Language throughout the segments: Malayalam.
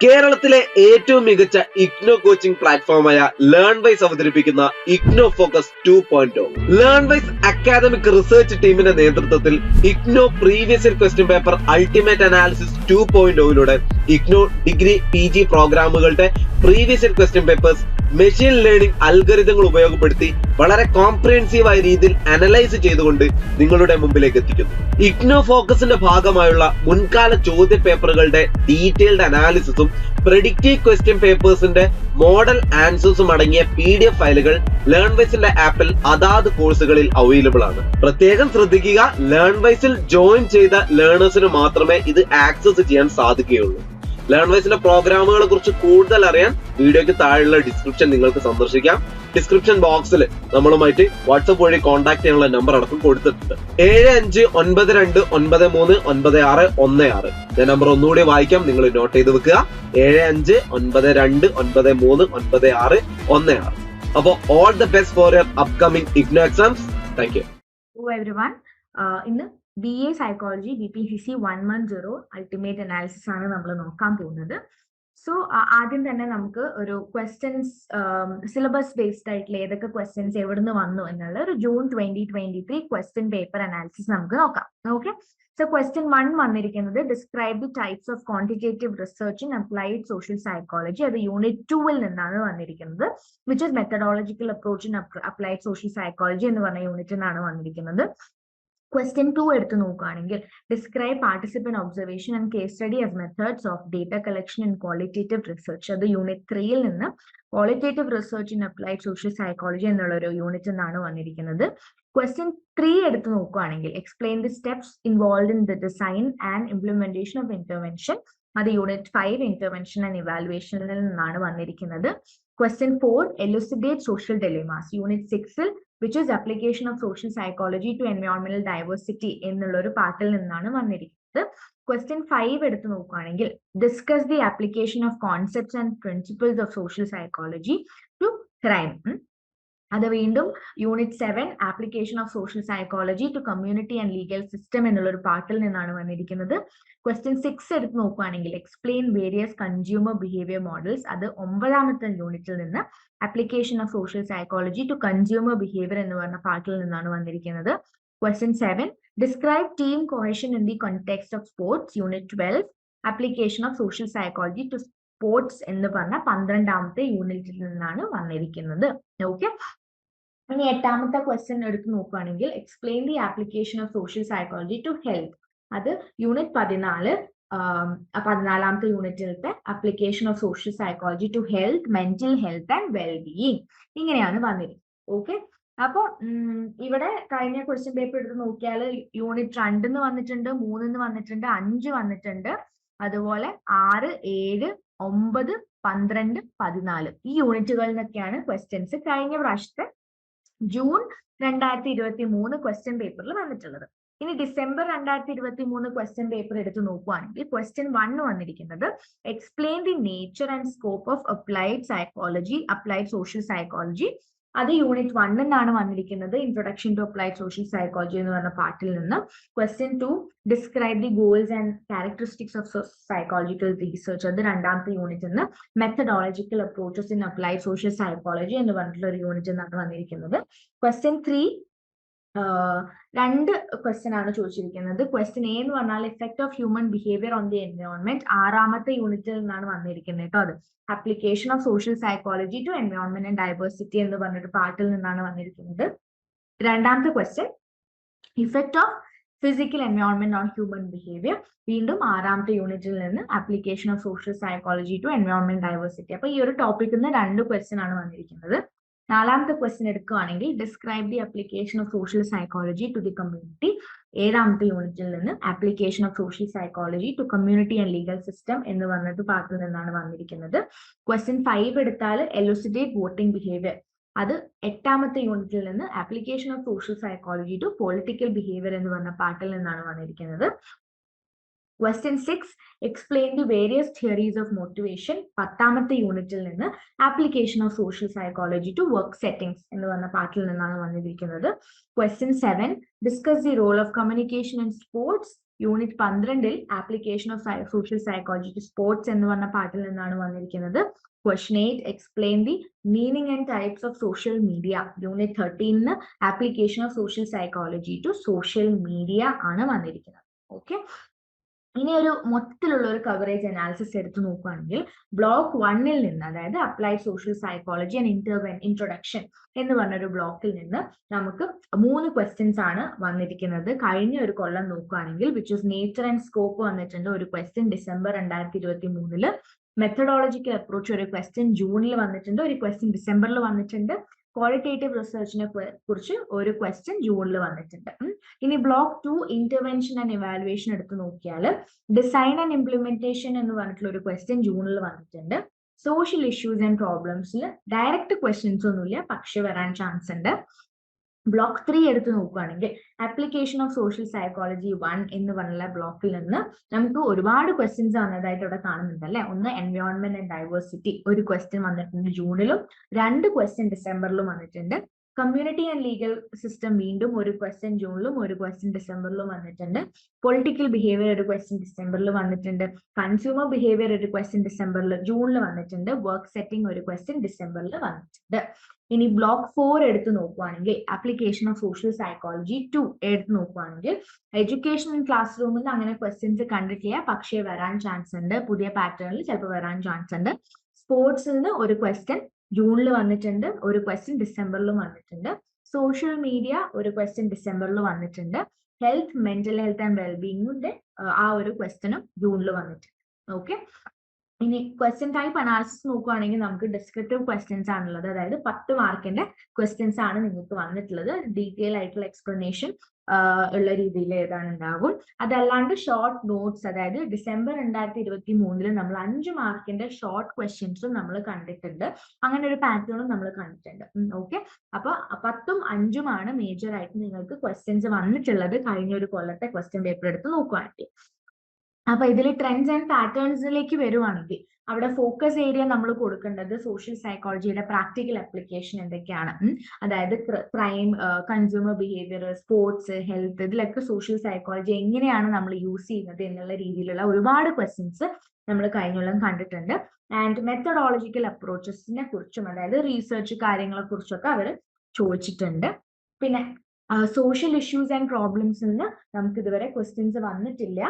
കേരളത്തിലെ ഏറ്റവും മികച്ച ഇഗ്നോ കോച്ചിംഗ് പ്ലാറ്റ്ഫോമായ ലേൺ വൈസ് അവതരിപ്പിക്കുന്ന IGNOU focus two point. Learn Wise academic research ടീമിന്റെ നേതൃത്വത്തിൽ IGNOU previous question paper ultimate analysis two point ഒയിലൂടെ IGNOU degree P G പ്രോഗ്രാമുകളുടെ previous question papers machine learning അൽഗരിതങ്ങൾ ഉപയോഗപ്പെടുത്തി വളരെ കോംപ്രിഹെൻസീവ് ആയ രീതിയിൽ അനലൈസ് ചെയ്തുകൊണ്ട് നിങ്ങളുടെ മുമ്പിലേക്ക് എത്തിക്കുന്നു. ഇഗ്നോ ഫോക്കസിന്റെ ഭാഗമായുള്ള മുൻകാല ചോദ്യ പേപ്പറുകളുടെ ഡീറ്റെയിൽഡ് അനാലിസിസും പ്രെഡിക്റ്റീവ് ക്വസ്റ്റ്യൻ പേപ്പേഴ്സിന്റെ മോഡൽ ആൻസേഴ്സും അടങ്ങിയ പി ഡി എഫ് ഫയലുകൾ ലേൺ വൈസിന്റെ ആപ്പിൽ അതാത് കോഴ്സുകളിൽ അവൈലബിൾ ആണ്. പ്രത്യേകം ശ്രദ്ധിക്കുക ലേൺവൈസിൽ ജോയിൻ ചെയ്ത ലേണേഴ്സിന് മാത്രമേ ഇത് ആക്സസ് ചെയ്യാൻ സാധിക്കുകയുള്ളൂ. ലേൺ വൈസിന്റെ പ്രോഗ്രാമുകളെ കുറിച്ച് കൂടുതൽ അറിയാൻ വീഡിയോയ്ക്ക് താഴെയുള്ള ഡിസ്ക്രിപ്ഷൻ നിങ്ങൾക്ക് സന്ദർശിക്കാം. ഡിസ്ക്രിപ്ഷൻ ബോക്സിൽ നമ്മളുമായിട്ട് വാട്സപ്പ് വഴി കോൺടാക്ട് ചെയ്യാനുള്ള നമ്പർ അടക്കം കൊടുത്തിട്ടുണ്ട്. ഏഴ് അഞ്ച് ഒൻപത് രണ്ട് ഒൻപത് മൂന്ന് ഒൻപത് ആറ് ഒന്ന് ആറ്. ഞാൻ നമ്പർ ഒന്നുകൂടി വായിക്കാം നിങ്ങൾ നോട്ട് ചെയ്ത് വെക്കുക. ഏഴ് അഞ്ച് ഒൻപത് രണ്ട് ഒൻപത് മൂന്ന് ഒൻപത് ആറ് ഒന്ന് ആറ്. അപ്പോൾ all the best for your upcoming IGNOU exams thank you ഇന്ന് B A psychology B P C C one one zero ultimate analysis ആണ് നമ്മൾ നോക്കാൻ പോകുന്നത്. സോ ആദ്യം തന്നെ നമുക്ക് ഒരു ക്വസ്റ്റ്യൻസ് സിലബസ് ബേസ്ഡ് ആയിട്ടുള്ള ഏതൊക്കെ ക്വസ്റ്റ്യൻസ് എവിടുന്ന് വന്നു എന്നുള്ള ഒരു June twenty twenty three question paper analysis നമുക്ക് നോക്കാം. ഓക്കെ സോ ക്വസ്റ്റ്യൻ വൺ വന്നിരിക്കുന്നത് describe the types of quantitative research in applied social psychology അത് യൂണിറ്റ് ടൂവിൽ നിന്നാണ് വന്നിരിക്കുന്നത്. Which is methodological approach in applied social psychology എന്ന് പറഞ്ഞ യൂണിറ്റിൽ നിന്നാണ് വന്നിരിക്കുന്നത്. ക്വസ്റ്റ്യൻ ടു എടുത്ത് നോക്കുകയാണെങ്കിൽ describe participant observation and case study as methods of data collection and qualitative research അത് യൂണിറ്റ് ത്രീയിൽ നിന്ന് qualitative research in applied social psychology എന്നുള്ള ഒരു യൂണിറ്റ് എന്നാണ് വന്നിരിക്കുന്നത്. ക്വസ്റ്റ്യൻ ത്രീ എടുത്ത് നോക്കുകയാണെങ്കിൽ explain the steps involve in the design and implementation of intervention അത് യൂണിറ്റ് ഫൈവ് ഇന്റർവെൻഷൻ ആൻഡ് ഇവാലുവേഷനിൽ നിന്നാണ് വന്നിരിക്കുന്നത്. Question four elucidate social dilemmas unit സിക്സിൽ which is application of social psychology to എൻവയോൺമെന്റൽ diversity എന്നുള്ള ഒരു പാട്ടിൽ നിന്നാണ് വന്നിരിക്കുന്നത്. ക്വസ്റ്റ്യൻ ഫൈവ് എടുത്ത് നോക്കുകയാണെങ്കിൽ discuss the application of concepts and principles of social psychology to crime അത് വീണ്ടും unit seven application of social psychology to community and legal system എന്നുള്ള ഒരു പാർട്ടിൽ നിന്നാണ് വന്നിരിക്കുന്നത്. ക്വസ്റ്റ്യൻ സിക്സ് എടുത്ത് നോക്കുകയാണെങ്കിൽ explain various consumer behaviour models അത് ഒമ്പതാമത്തെ യൂണിറ്റിൽ നിന്ന് application of social psychology to consumer behaviour എന്ന് പറഞ്ഞ പാർട്ടിൽ നിന്നാണ് വന്നിരിക്കുന്നത്. Question seven describe team cohesion in the context of sports unit twelve application of social psychology to sports എന്ന് പറഞ്ഞ പന്ത്രണ്ടാമത്തെ യൂണിറ്റിൽ നിന്നാണ് വന്നിരിക്കുന്നത്. ഓക്കെ ഇനി എട്ടാമത്തെ ക്വസ്റ്റ്യൻ എടുത്ത് നോക്കുകയാണെങ്കിൽ explain the application of social psychology to health അത് യൂണിറ്റ് പതിനാല് പതിനാലാമത്തെ യൂണിറ്റിലത്തെ application of social psychology to health mental health and wellbeing ഇങ്ങനെയാണ് വന്നിരിക്കുന്നത്. ഓക്കെ അപ്പൊ ഇവിടെ കഴിഞ്ഞ ക്വസ്റ്റ്യൻ പേപ്പർ എടുത്ത് നോക്കിയാൽ യൂണിറ്റ് രണ്ടിന്ന് വന്നിട്ടുണ്ട് മൂന്നിന്ന് വന്നിട്ടുണ്ട് അഞ്ച് വന്നിട്ടുണ്ട്. അതുപോലെ ആറ് ഏഴ് ഒമ്പത് പന്ത്രണ്ട് പതിനാല്. ഈ യൂണിറ്റുകളിൽ നിന്നൊക്കെയാണ് ക്വസ്റ്റ്യൻസ് കഴിഞ്ഞ പ്രാവശ്യത്തെ ജൂൺ രണ്ടായിരത്തി ഇരുപത്തി മൂന്ന് ക്വസ്റ്റ്യൻ പേപ്പറിൽ വന്നിട്ടുള്ളത്. ഇനി ഡിസംബർ രണ്ടായിരത്തി ഇരുപത്തി മൂന്ന് ക്വസ്റ്റ്യൻ പേപ്പർ എടുത്ത് നോക്കുവാണെങ്കിൽ ക്വസ്റ്റ്യൻ വൺ വന്നിരിക്കുന്നത് explain the nature and scope of applied psychology applied social psychology അത് യൂണിറ്റ് വണ്ണിന്നാണ് വന്നിരിക്കുന്നത്. Introduction to applied social psychology എന്ന് പറഞ്ഞ പാർട്ടിൽ നിന്ന്. Question two describe the goals and characteristics of psychological research അത് രണ്ടാമത്തെ യൂണിറ്റ് നിന്ന് methodological approaches in applied social psychology എന്ന് പറഞ്ഞിട്ടുള്ള ഒരു യൂണിറ്റ് നിന്നാണ് വന്നിരിക്കുന്നത്. ക്വസ്റ്റ്യൻ ത്രീ രണ്ട് ക്വസ്റ്റ്യൻ ആണ് ചോദിച്ചിരിക്കുന്നത്. ക്വസ്റ്റ്യൻ എ എന്ന് പറഞ്ഞാൽ effect of human behaviour on the environment ആറാമത്തെ യൂണിറ്റിൽ നിന്നാണ് വന്നിരിക്കുന്നത് കേട്ടോ അത്. Application of social psychology to environment and diversity എന്ന് പറഞ്ഞൊരു പാർട്ടിൽ നിന്നാണ് വന്നിരിക്കുന്നത്. രണ്ടാമത്തെ question effect of physical environment on human behaviour വീണ്ടും ആറാമത്തെ യൂണിറ്റിൽ നിന്ന് application of social psychology to environment diversity അപ്പൊ ഈ ഒരു ടോപ്പിക്കിൽ നിന്ന് രണ്ട് ക്വസ്റ്റ്യൻ ആണ് വന്നിരിക്കുന്നത്. നാലാമത്തെ ക്വസ്റ്റ്യൻ എടുക്കുകയാണെങ്കിൽ describe the application of social psychology to the community ഏഴാമത്തെ യൂണിറ്റിൽ നിന്ന് application of social psychology to community and legal system എന്ന് പറഞ്ഞിട്ട് പാർട്ടിൽ നിന്നാണ് വന്നിരിക്കുന്നത്. ക്വസ്റ്റ്യൻ ഫൈവ് എടുത്താൽ എലോസിറ്റേറ്റ് വോട്ടിംഗ് ബിഹേവിയർ അത് എട്ടാമത്തെ യൂണിറ്റിൽ നിന്ന് application of social psychology to political behaviour എന്ന് പറഞ്ഞ പാർട്ടിൽ നിന്നാണ് വന്നിരിക്കുന്നത്. Question six explain the various theories of motivation പത്താമത്തെ യൂണിറ്റിൽ നിന്ന് application of social psychology to work settings എന്ന് പറഞ്ഞ പാർട്ടിൽ നിന്നാണ് വന്നിരിക്കുന്നത്. Question seven discuss the role of communication in sports unit പന്ത്രണ്ടിൽ application of social psychology to sports എന്ന് പറഞ്ഞ പാർട്ടിൽ നിന്നാണ് വന്നിരിക്കുന്നത്. Question eight explain the meaning and types of social media unit തേർട്ടീനിന് application of social psychology to social media ആണ് വന്നിരിക്കുന്നത്. ഓക്കെ ഇനി ഒരു മൊത്തത്തിലുള്ള ഒരു കവറേജ് അനാലിസിസ് എടുത്ത് നോക്കുകയാണെങ്കിൽ ബ്ലോക്ക് വണ്ണിൽ നിന്ന് അതായത് അപ്ലൈഡ് സോഷ്യൽ സൈക്കോളജി ആൻഡ് ഇന്റർവെൻ ഇൻട്രൊഡക്ഷൻ എന്ന് പറഞ്ഞൊരു ബ്ലോക്കിൽ നിന്ന് നമുക്ക് മൂന്ന് ക്വസ്റ്റ്യൻസ് ആണ് വന്നിരിക്കുന്നത്. കഴിഞ്ഞ ഒരു കൊല്ലം നോക്കുകയാണെങ്കിൽ which is nature and scope വന്നിട്ടുണ്ട്. ഒരു ക്വസ്റ്റ്യൻ ഡിസംബർ രണ്ടായിരത്തി ഇരുപത്തി മൂന്നിൽ മെത്തഡോളജിക്കൽ അപ്രോച്ച് ഒരു ക്വസ്റ്റ്യൻ ജൂണിൽ വന്നിട്ടുണ്ട്. ഒരു ക്വസ്റ്റ്യൻ ഡിസംബറിൽ വന്നിട്ടുണ്ട്. ക്വാളിറ്റേറ്റീവ് റിസർച്ചിനെ കുറിച്ച് ഒരു ക്വസ്റ്റ്യൻ ജൂണിൽ വന്നിട്ടുണ്ട്. ഇനി block two intervention and evaluation എടുത്ത് നോക്കിയാൽ ഡിസൈൻ ആൻഡ് ഇംപ്ലിമെന്റേഷൻ എന്ന് പറഞ്ഞിട്ടുള്ള ഒരു ക്വസ്റ്റ്യൻ ജൂണിൽ വന്നിട്ടുണ്ട്. സോഷ്യൽ ഇഷ്യൂസ് ആൻഡ് പ്രോബ്ലംസിൽ ഡയറക്റ്റ് ക്വസ്റ്റ്യൻസ് ഒന്നുമില്ല പക്ഷെ വരാൻ ചാൻസ് ഉണ്ട്. ബ്ലോക്ക് ത്രീ എടുത്ത് നോക്കുകയാണെങ്കിൽ application of social psychology one എന്ന് പറഞ്ഞ ബ്ലോക്കിൽ നിന്ന് നമുക്ക് ഒരുപാട് ക്വസ്റ്റ്യൻസ് വന്നതായിട്ട് ഇവിടെ കാണുന്നുണ്ട് അല്ലെ? ഒന്ന് എൻവയോൺമെന്റ് ആൻഡ് ഡൈവേഴ്സിറ്റി ഒരു ക്വസ്റ്റ്യൻ വന്നിട്ടുണ്ട് ജൂണിലും രണ്ട് ക്വസ്റ്റ്യൻ ഡിസംബറിലും വന്നിട്ടുണ്ട്. കമ്മ്യൂണിറ്റി ആൻഡ് ലീഗൽ സിസ്റ്റം വീണ്ടും ഒരു ക്വസ്റ്റ്യൻ ജൂണിലും ഒരു ക്വസ്റ്റ്യൻ ഡിസംബറിലും വന്നിട്ടുണ്ട്. പൊളിറ്റിക്കൽ ബിഹേവിയർ ഒരു ക്വസ്റ്റ്യൻ ഡിസംബറിൽ വന്നിട്ടുണ്ട്. കൺസ്യൂമർ ബിഹേവിയർ ഒരു ക്വസ്റ്റ്യൻ ഡിസംബറിൽ ജൂണിൽ വന്നിട്ടുണ്ട്. വർക്ക് സെറ്റിംഗ് ഒരു ക്വസ്റ്റ്യൻ ഡിസംബറിൽ വന്നിട്ടുണ്ട്. ഇനി ബ്ലോക്ക് ഫോർ എടുത്ത് നോക്കുവാണെങ്കിൽ application of social psychology to എടുത്ത് നോക്കുവാണെങ്കിൽ എഡ്യൂക്കേഷൻ ക്ലാസ് റൂമിൽ അങ്ങനെ ക്വസ്റ്റ്യൻസ് കണ്ടിട്ടില്ല പക്ഷേ വരാൻ ചാൻസ് ഉണ്ട്. പുതിയ പാറ്റേണിൽ ചിലപ്പോൾ വരാൻ ചാൻസ് ഉണ്ട്. സ്പോർട്സിൽ നിന്ന് ഒരു ക്വസ്റ്റ്യൻ ജൂണിൽ വന്നിട്ടുണ്ട് ഒരു ക്വസ്റ്റ്യൻ ഡിസംബറിലും വന്നിട്ടുണ്ട്. സോഷ്യൽ മീഡിയ ഒരു ക്വസ്റ്റ്യൻ ഡിസംബറിൽ വന്നിട്ടുണ്ട്. ഹെൽത്ത് മെന്റൽ ഹെൽത്ത് ആൻഡ് വെൽബീയിങ്ങിന്റെ ആ ഒരു ക്വസ്റ്റ്യനും ജൂണിൽ വന്നിട്ടുണ്ട്. ഓക്കെ ഇനി ക്വസ്റ്റ്യൻ ടൈപ്പ് അനാലിസിസ് നോക്കുവാണെങ്കിൽ നമുക്ക് ഡിസ്ക്രിപ്റ്റീവ് ക്വസ്റ്റ്യൻസ് ആണുള്ളത്. അതായത് പത്ത് മാർക്കിന്റെ ക്വസ്റ്റ്യൻസ് ആണ് നിങ്ങൾക്ക് വന്നിട്ടുള്ളത്. ഡീറ്റെയിൽ ആയിട്ടുള്ള എക്സ്പ്ലനേഷൻ ഉള്ള രീതിയിൽ എഴുതാൻ ഉണ്ടാകും. അതല്ലാണ്ട് ഷോർട്ട് നോട്ട്സ് അതായത് ഡിസംബർ രണ്ടായിരത്തി ഇരുപത്തി മൂന്നിൽ നമ്മൾ അഞ്ച് മാർക്കിന്റെ ഷോർട്ട് ക്വസ്റ്റ്യൻസും നമ്മൾ കണ്ടിട്ടുണ്ട്. അങ്ങനെ ഒരു പാറ്റേണും നമ്മൾ കണ്ടിട്ടുണ്ട്. ഓക്കെ അപ്പൊ പത്തും അഞ്ചുമാണ് മേജർ ആയിട്ട് നിങ്ങൾക്ക് ക്വസ്റ്റ്യൻസ് വന്നിട്ടുള്ളത് കഴിഞ്ഞ ഒരു കൊല്ലത്തെ ക്വസ്റ്റ്യൻ പേപ്പർ എടുത്ത് നോക്കുകയാണെങ്കിൽ അപ്പൊ ഇതിൽ ട്രെൻഡ്സ് ആൻഡ് പാറ്റേൺസിലേക്ക് വരുവാണെങ്കിൽ അവിടെ ഫോക്കസ് ഏരിയ നമ്മൾ കൊടുക്കേണ്ടത് സോഷ്യൽ സൈക്കോളജിയുടെ പ്രാക്ടിക്കൽ അപ്ലിക്കേഷൻ എന്തൊക്കെയാണ്? അതായത് crime consumer behaviour sports health ഇതിലൊക്കെ സോഷ്യൽ സൈക്കോളജി എങ്ങനെയാണ് നമ്മൾ യൂസ് ചെയ്യുന്നത് എന്നുള്ള രീതിയിലുള്ള ഒരുപാട് ക്വസ്റ്റ്യൻസ് നമ്മൾ കഴിഞ്ഞോളം കണ്ടിട്ടുണ്ട്. ആൻഡ് മെത്തഡോളജിക്കൽ അപ്രോച്ചസിനെ കുറിച്ചും അതായത് റീസെർച്ച് കാര്യങ്ങളെ കുറിച്ചൊക്കെ അവർ ചോദിച്ചിട്ടുണ്ട്. പിന്നെ സോഷ്യൽ ഇഷ്യൂസ് ആൻഡ് പ്രോബ്ലംസ് നിന്ന് നമുക്ക് ഇതുവരെ ക്വസ്റ്റ്യൻസ് വന്നിട്ടില്ല.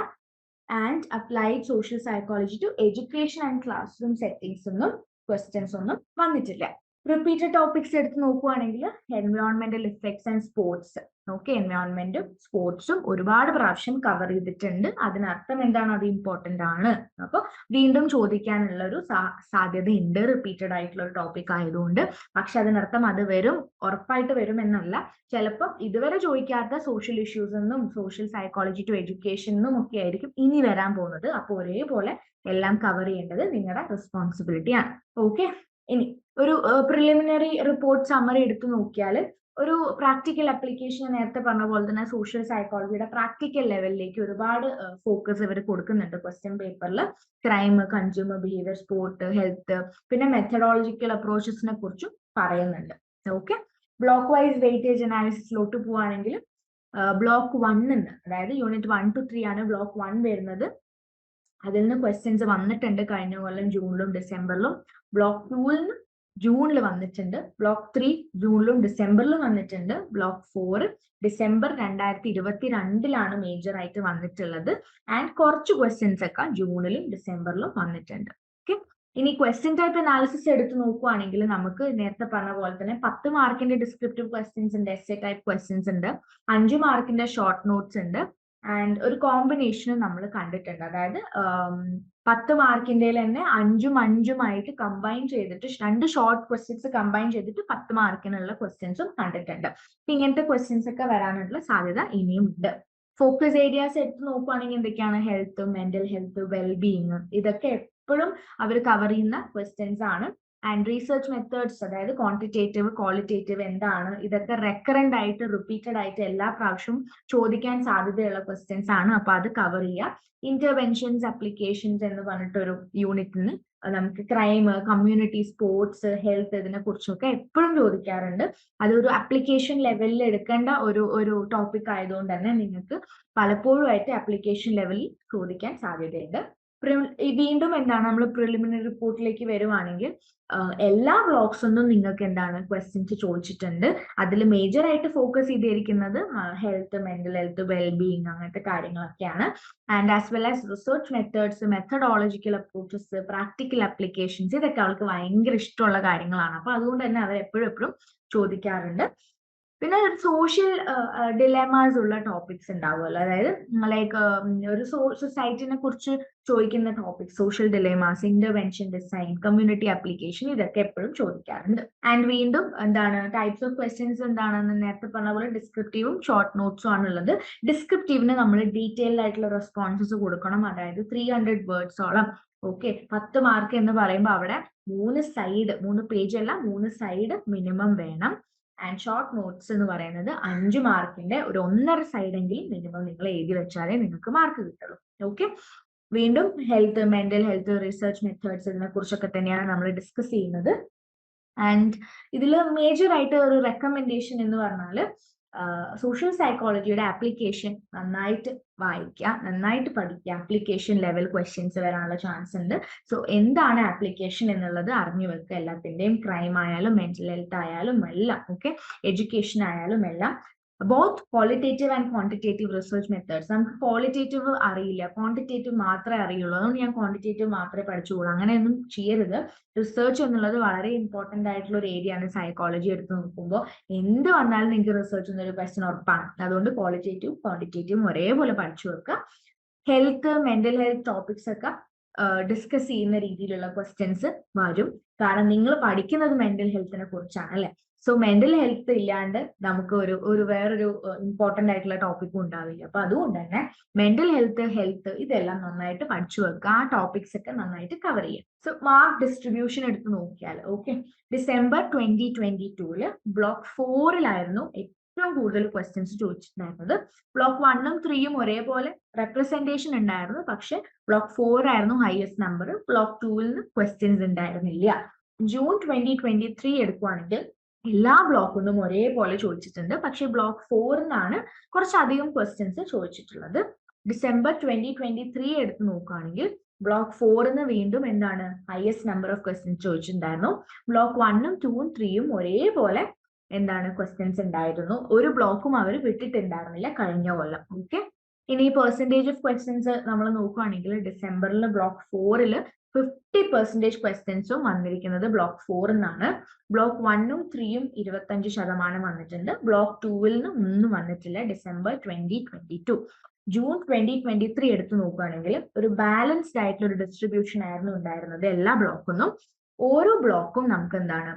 And applied social psychology to education and classroom settings ഒന്നും ക്വസ്റ്റ്യൻസ് ഒന്നും വന്നിട്ടില്ല. റിപ്പീറ്റഡ് ടോപ്പിക്സ് എടുത്ത് നോക്കുവാണെങ്കിൽ എൻവയോൺമെന്റൽ ഇഫക്ട്സ് ആൻഡ് സ്പോർട്സ് ഓക്കെ എൻവയോൺമെന്റും സ്പോർട്സും ഒരുപാട് പ്രാവശ്യം കവർ ചെയ്തിട്ടുണ്ട്. അതിനർത്ഥം എന്താണ്? അത് ഇമ്പോർട്ടന്റ് ആണ്. അപ്പൊ വീണ്ടും ചോദിക്കാനുള്ള ഒരു സാധ്യത ഉണ്ട് റിപ്പീറ്റഡ് ആയിട്ടുള്ള ഒരു ടോപ്പിക് ആയതുകൊണ്ട്. പക്ഷെ അതിനർത്ഥം അത് വരും ഉറപ്പായിട്ട് വരും എന്നല്ല ചിലപ്പം ഇതുവരെ ചോദിക്കാത്ത സോഷ്യൽ ഇഷ്യൂസ് എന്നും സോഷ്യൽ സൈക്കോളജി ടു എഡ്യൂക്കേഷൻ എന്നും ഒക്കെ ആയിരിക്കും ഇനി വരാൻ പോകുന്നത്. അപ്പോൾ ഒരേപോലെ എല്ലാം കവർ ചെയ്യേണ്ടത് നിങ്ങളുടെ റെസ്പോൺസിബിലിറ്റി ആണ്. ഓക്കെ ഇനി ഒരു പ്രിലിമിനറി റിപ്പോർട്ട് സമ്മറി എടുത്തു നോക്കിയാൽ ഒരു പ്രാക്ടിക്കൽ അപ്ലിക്കേഷൻ നേരത്തെ പറഞ്ഞ പോലെ തന്നെ സോഷ്യൽ സൈക്കോളജിയുടെ പ്രാക്ടിക്കൽ ലെവലിലേക്ക് ഒരുപാട് ഫോക്കസ് ഇവർ കൊടുക്കുന്നുണ്ട്. ക്വസ്റ്റ്യൻ പേപ്പറിൽ crime consumer behaviour sport health പിന്നെ മെത്തഡോളജിക്കൽ അപ്രോച്ചസിനെ കുറിച്ചും പറയുന്നുണ്ട്. ഓക്കെ ബ്ലോക്ക് വൈസ് വെയിറ്റേജ് അനാലിസിസിലോട്ട് പോവുകയാണെങ്കിൽ ബ്ലോക്ക് വണ്ണിന്ന് അതായത് യൂണിറ്റ് വൺ ടു ത്രീ ആണ് ബ്ലോക്ക് വൺ വരുന്നത്. അതിൽ നിന്ന് ക്വസ്റ്റ്യൻസ് വന്നിട്ടുണ്ട് കഴിഞ്ഞ കൊല്ലം ജൂണിലും ഡിസംബറിലും. ബ്ലോക്ക് ടൂവിൽ ജൂണിൽ വന്നിട്ടുണ്ട്. ബ്ലോക്ക് ത്രീ ജൂണിലും ഡിസംബറിലും വന്നിട്ടുണ്ട്. ബ്ലോക്ക് ഫോർ ഡിസംബർ രണ്ടായിരത്തി ഇരുപത്തി രണ്ടിലാണ് മേജർ ആയിട്ട് വന്നിട്ടുള്ളത്. ആൻഡ് കുറച്ച് ക്വസ്റ്റ്യൻസ് ഒക്കെ ജൂണിലും ഡിസംബറിലും വന്നിട്ടുണ്ട്. ഓക്കെ ഇനി ക്വസ്റ്റ്യൻ ടൈപ്പ് അനാലിസിസ് എടുത്ത് നോക്കുവാണെങ്കിൽ നമുക്ക് നേരത്തെ പറഞ്ഞ പോലെ തന്നെ പത്ത് മാർക്കിന്റെ ഡിസ്ക്രിപ്റ്റീവ് ക്വസ്റ്റ്യൻസ് ഉണ്ട് എസ് എ ടൈപ്പ് ക്വസ്റ്റ്യൻസ് ഉണ്ട് അഞ്ച് മാർക്കിന്റെ ഷോർട്ട് നോട്ട്സ് ഉണ്ട്. ആൻഡ് ഒരു കോമ്പിനേഷനും നമ്മൾ കണ്ടിട്ടുണ്ട്. അതായത് പത്ത് മാർക്കിന്റെ തന്നെ അഞ്ചും അഞ്ചുമായിട്ട് കമ്പൈൻ ചെയ്തിട്ട് രണ്ട് ഷോർട്ട് ക്വസ്റ്റ്യൻസ് കമ്പൈൻ ചെയ്തിട്ട് പത്ത് മാർക്കിനുള്ള ക്വസ്റ്റ്യൻസും കണ്ടിട്ടുണ്ട്. ഇങ്ങനത്തെ ക്വസ്റ്റ്യൻസ് ഒക്കെ വരാനുള്ള സാധ്യത ഇനിയും ഉണ്ട്. ഫോക്കസ് ഏരിയാസ് എടുത്ത് നോക്കുവാണെങ്കിൽ എന്തൊക്കെയാണ്? ഹെൽത്ത് മെന്റൽ ഹെൽത്ത് വെൽബീയിങ് ഇതൊക്കെ എപ്പോഴും അവർ കവർ ചെയ്യുന്ന ക്വസ്റ്റ്യൻസ് ആണ്. ആൻഡ് റീസെർച്ച് മെത്തേഡ്സ് അതായത് ക്വാണ്ടിറ്റേറ്റീവ് ക്വാളിറ്റേറ്റീവ് എന്താണ് ഇതൊക്കെ റെക്കറന്റ് ആയിട്ട് റിപ്പീറ്റഡ് ആയിട്ട് എല്ലാ പ്രാവശ്യവും ചോദിക്കാൻ സാധ്യതയുള്ള ക്വസ്റ്റ്യൻസ് ആണ്. അപ്പൊ അത് കവർ ചെയ്യുക ഇന്റർവെൻഷൻസ് അപ്ലിക്കേഷൻസ് എന്ന് പറഞ്ഞിട്ടൊരു യൂണിറ്റിന് നമുക്ക് ക്രൈം കമ്മ്യൂണിറ്റി സ്പോർട്സ് ഹെൽത്ത് ഇതിനെ കുറിച്ചൊക്കെ എപ്പോഴും ചോദിക്കാറുണ്ട്. അതൊരു അപ്ലിക്കേഷൻ ലെവലിൽ എടുക്കേണ്ട ഒരു ഒരു ടോപ്പിക് ആയതുകൊണ്ട് തന്നെ നിങ്ങൾക്ക് പലപ്പോഴും ആയിട്ട് അപ്ലിക്കേഷൻ ലെവലിൽ ചോദിക്കാൻ സാധ്യതയുണ്ട്. വീണ്ടും എന്താണ് നമ്മൾ പ്രിലിമിനറി റിപ്പോർട്ടിലേക്ക് വരുവാണെങ്കിൽ എല്ലാ ബ്ലോക്സ് ഒന്നും നിങ്ങൾക്ക് എന്താണ് ക്വസ്റ്റ്യൻസ് ചോദിച്ചിട്ടുണ്ട്. അതിൽ മേജർ ആയിട്ട് ഫോക്കസ് ചെയ്തിരിക്കുന്നത് ഹെൽത്ത് മെന്റൽ ഹെൽത്ത് വെൽബീയിങ് അങ്ങനത്തെ കാര്യങ്ങളൊക്കെയാണ്. And as well as research methods methodological approaches practical applications ഇതൊക്കെ അവൾക്ക് ഭയങ്കര ഇഷ്ടമുള്ള കാര്യങ്ങളാണ്. അപ്പൊ അതുകൊണ്ട് തന്നെ അവർ എപ്പോഴും എപ്പോഴും ചോദിക്കാറുണ്ട്. പിന്നെ സോഷ്യൽ ഡിലേമാസ് ഉള്ള ടോപ്പിക്സ് ഉണ്ടാവുമല്ലോ. അതായത് ലൈക്ക് ഒരു സൊസൈറ്റിനെ കുറിച്ച് ചോദിക്കുന്ന topic social dilemmas intervention design community application ഇതൊക്കെ എപ്പോഴും ചോദിക്കാറുണ്ട്. ആൻഡ് വീണ്ടും എന്താണ് ടൈപ്സ് ഓഫ് ക്വസ്റ്റ്യൻസ് എന്താണെന്ന് നേരത്തെ പറഞ്ഞ പോലെ ഡിസ്ക്രിപ്റ്റീവും ഷോർട്ട് നോട്ട്സും ആണുള്ളത്. ഡിസ്ക്രിപ്റ്റീവിന് നമ്മൾ ഡീറ്റെയിൽഡ് ആയിട്ടുള്ള റെസ്പോൺസസ് കൊടുക്കണം. അതായത് ത്രീ ഹൺഡ്രഡ് വേർഡ്സോളം ഓക്കെ പത്ത് മാർക്ക് എന്ന് പറയുമ്പോൾ അവിടെ മൂന്ന് സൈഡ് മൂന്ന് പേജ് അല്ല മൂന്ന് സൈഡ് മിനിമം വേണം. ആൻഡ് ഷോർട്ട് നോട്ട്സ് എന്ന് പറയുന്നത് അഞ്ച് മാർക്കിന്റെ ഒരു ഒന്നര സൈഡെങ്കിലും മിനിമം നിങ്ങൾ എഴുതി വെച്ചാലേ നിങ്ങൾക്ക് മാർക്ക് കിട്ടുള്ളൂ. ഓക്കെ വീണ്ടും health mental health research methods ഇതിനെ കുറിച്ചൊക്കെ തന്നെയാണ് നമ്മൾ ഡിസ്കസ് ചെയ്യുന്നത്. ആൻഡ് ഇതിൽ മേജർ ആയിട്ട് ഒരു റെക്കമെൻഡേഷൻ എന്ന് പറഞ്ഞാൽ സോഷ്യൽ സൈക്കോളജിയുടെ ആപ്ലിക്കേഷൻ നന്നായിട്ട് വായിക്കുക നന്നായിട്ട് പഠിക്കുക ആപ്ലിക്കേഷൻ ലെവൽ ക്വസ്റ്റ്യൻസ് വരാനുള്ള ചാൻസ് ഉണ്ട്. സോ എന്താണ് ആപ്ലിക്കേഷൻ എന്നുള്ളത് അറിഞ്ഞു വെക്കുക എല്ലാത്തിന്റെയും ക്രൈം ആയാലും മെന്റൽ ഹെൽത്ത് ആയാലും എല്ലാം ഓക്കെ എഡ്യൂക്കേഷൻ ആയാലും എല്ലാം both qualitative and quantitative research methods നമുക്ക് ക്വാളിറ്റേറ്റീവ് അറിയില്ല. ക്വാണ്ടിറ്റേറ്റീവ് മാത്രമേ അറിയുള്ളൂ. അതുകൊണ്ട് ഞാൻ ക്വാണ്ടിറ്റേറ്റീവ് മാത്രമേ പഠിച്ചുള്ളൂ. അങ്ങനെയൊന്നും ചെയ്യരുത്. റിസർച്ച് എന്നുള്ളത് വളരെ ഇമ്പോർട്ടന്റ് ആയിട്ടുള്ള ഒരു ഏരിയ ആണ്. സൈക്കോളജി എടുത്ത് നോക്കുമ്പോൾ എന്ത് വന്നാലും നിങ്ങൾക്ക് റിസർച്ച് എന്നൊരു ക്വസ്റ്റൻ ഉറപ്പാണ്. അതുകൊണ്ട് ക്വാളിറ്റേറ്റീവ് ക്വാണ്ടിറ്റേറ്റീവും ഒരേപോലെ പഠിച്ചു വെക്കുക. ഹെൽത്ത് മെന്റൽ ഹെൽത്ത് ടോപ്പിക്സ് ഒക്കെ ഡിസ്കസ് ചെയ്യുന്ന രീതിയിലുള്ള ക്വസ്റ്റ്യൻസ് വരും. കാരണം നിങ്ങൾ പഠിക്കുന്നത് മെന്റൽ ഹെൽത്തിനെ കുറിച്ചാണ് അല്ലെ? സോ മെന്റൽ ഹെൽത്ത് ഇല്ലാണ്ട് നമുക്ക് ഒരു ഒരു വേറൊരു ഇമ്പോർട്ടന്റ് ആയിട്ടുള്ള ടോപ്പിക്കും ഉണ്ടാവില്ല. അപ്പൊ അതുകൊണ്ട് തന്നെ മെന്റൽ ഹെൽത്ത് ഹെൽത്ത് ഇതെല്ലാം നന്നായിട്ട് പഠിച്ചു വെക്കുക. ആ ടോപ്പിക്സ് ഒക്കെ നന്നായിട്ട് കവർ ചെയ്യുക. സോ മാർക്ക് ഡിസ്ട്രിബ്യൂഷൻ എടുത്ത് നോക്കിയാൽ ഓക്കെ ഡിസംബർ ട്വന്റി ട്വന്റി ടൂൽ ബ്ലോക്ക് ഫോറിലായിരുന്നു ഏറ്റവും കൂടുതൽ ക്വസ്റ്റ്യൻസ് ചോദിച്ചിട്ടുണ്ടായിരുന്നത്. ബ്ലോക്ക് വണ്ണും ത്രീയും ഒരേപോലെ റെപ്രസെന്റേഷൻ ഉണ്ടായിരുന്നു. പക്ഷെ ബ്ലോക്ക് ഫോർ ആയിരുന്നു ഹയസ്റ്റ് നമ്പർ ബ്ലോക്ക് ടൂവിൽ നിന്ന് ക്വസ്റ്റ്യൻസ് ഉണ്ടായിരുന്നില്ല. ജൂൺ ട്വന്റി ട്വന്റി ത്രീ എടുക്കുവാണെങ്കിൽ എല്ലാ ബ്ലോക്കൊന്നും ഒരേപോലെ ചോദിച്ചിട്ടുണ്ട്. പക്ഷെ ബ്ലോക്ക് ഫോറിനാണ് കുറച്ചധികം ക്വസ്റ്റ്യൻസ് ചോദിച്ചിട്ടുള്ളത്. ഡിസംബർ ട്വന്റി ട്വന്റി ത്രീ എടുത്ത് നോക്കുകയാണെങ്കിൽ ബ്ലോക്ക് ഫോറിന് വീണ്ടും എന്താണ് ഹയസ്റ്റ് നമ്പർ ഓഫ് ക്വസ്റ്റ്യൻസ് ചോദിച്ചിട്ടുണ്ടായിരുന്നു. ബ്ലോക്ക് വണ്ണും ടൂവും ത്രീയും ഒരേപോലെ എന്താണ് ക്വസ്റ്റ്യൻസ് ഉണ്ടായിരുന്നു. ഒരു ബ്ലോക്കും അവർ വിട്ടിട്ടുണ്ടായിരുന്നില്ല കഴിഞ്ഞ കൊല്ലം. ഓക്കെ ഇനി പെർസെന്റേജ് ഓഫ് ക്വസ്റ്റ്യൻസ് നമ്മൾ നോക്കുകയാണെങ്കിൽ ഡിസംബറിൽ ബ്ലോക്ക് ഫോറിൽ ഫിഫ്റ്റി പെർസെന്റേജ് ക്വസ്റ്റ്യൻസും വന്നിരിക്കുന്നത് ബ്ലോക്ക് ഫോറിൽ നിന്നാണ് ബ്ലോക്ക് വണ്ണും ത്രീയും ഇരുപത്തഞ്ച് ശതമാനം വന്നിട്ടുണ്ട്. ബ്ലോക്ക് ടൂവിൽ നിന്ന് ഒന്നും വന്നിട്ടില്ല. December twenty twenty two June twenty twenty three എടുത്തു നോക്കുകയാണെങ്കിൽ ഒരു ബാലൻസ്ഡ് ആയിട്ടുള്ള ഒരു ഡിസ്ട്രിബ്യൂഷൻ ആയിരുന്നു ഉണ്ടായിരുന്നത് എല്ലാ ബ്ലോക്കൊന്നും ഓരോ ബ്ലോക്കും നമുക്ക് എന്താണ്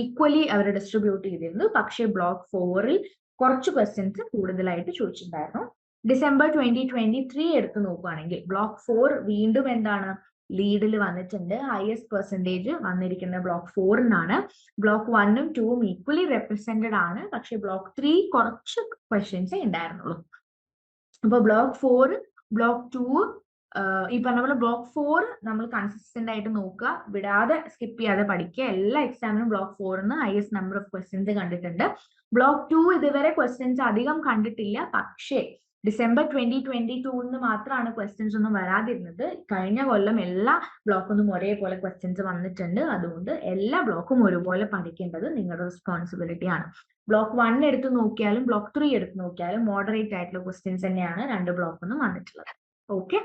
ഈക്വലി അവർ ഡിസ്ട്രിബ്യൂട്ട് ചെയ്തിരുന്നു. പക്ഷേ ബ്ലോക്ക് ഫോറിൽ കുറച്ച് ക്വസ്റ്റ്യൻസ് കൂടുതലായിട്ട് ചോദിച്ചിട്ടുണ്ടായിരുന്നു. ഡിസംബർ ട്വന്റി ട്വന്റി ത്രീ എടുത്ത് നോക്കുകയാണെങ്കിൽ ബ്ലോക്ക് ഫോർ വീണ്ടും എന്താണ് ലീഡിൽ വന്നിട്ടുണ്ട്. ഹയസ്റ്റ് പെർസെന്റേജ് വന്നിരിക്കുന്നത് ബ്ലോക്ക് ഫോറിനാണ് ബ്ലോക്ക് വണ്ണും ടൂവും ഈക്വലി റെപ്രസെന്റഡ് ആണ്. പക്ഷെ ബ്ലോക്ക് ത്രീ കുറച്ച് ക്വസ്റ്റ്യൻസേ ഉണ്ടായിരുന്നുള്ളൂ. അപ്പൊ ബ്ലോക്ക് ഫോർ ബ്ലോക്ക് ടു ഈ പറഞ്ഞ പോലെ ബ്ലോക്ക് ഫോർ നമ്മൾ കൺസിസ്റ്റന്റ് ആയിട്ട് നോക്കുക. വിടാതെ സ്കിപ്പ് ചെയ്യാതെ പഠിക്കുക. എല്ലാ എക്സാമിനും ബ്ലോക്ക് ഫോറിന് ഹയസ്റ്റ് നമ്പർ ഓഫ് ക്വസ്റ്റ്യൻസ് കണ്ടിട്ടുണ്ട്. ബ്ലോക്ക് ടു ഇതുവരെ ക്വസ്റ്റ്യൻസ് അധികം കണ്ടിട്ടില്ല. പക്ഷേ ഡിസംബർ ട്വന്റി ട്വന്റി ടൂന്ന് മാത്രമാണ് ക്വസ്റ്റ്യൻസ് ഒന്നും വരാതിരുന്നത്. കഴിഞ്ഞ കൊല്ലം എല്ലാ ബ്ലോക്കൊന്നും ഒരേപോലെ ക്വസ്റ്റ്യൻസ് വന്നിട്ടുണ്ട്. അതുകൊണ്ട് എല്ലാ ബ്ലോക്കും ഒരുപോലെ പഠിക്കേണ്ടത് നിങ്ങളുടെ റെസ്പോൺസിബിലിറ്റി ആണ്. ബ്ലോക്ക് വൺ എടുത്ത് നോക്കിയാലും ബ്ലോക്ക് ത്രീ എടുത്ത് നോക്കിയാലും മോഡറേറ്റ് ആയിട്ടുള്ള ക്വസ്റ്റ്യൻസ് തന്നെയാണ് രണ്ട് ബ്ലോക്കൊന്നും വന്നിട്ടുള്ളത്. ഓക്കെ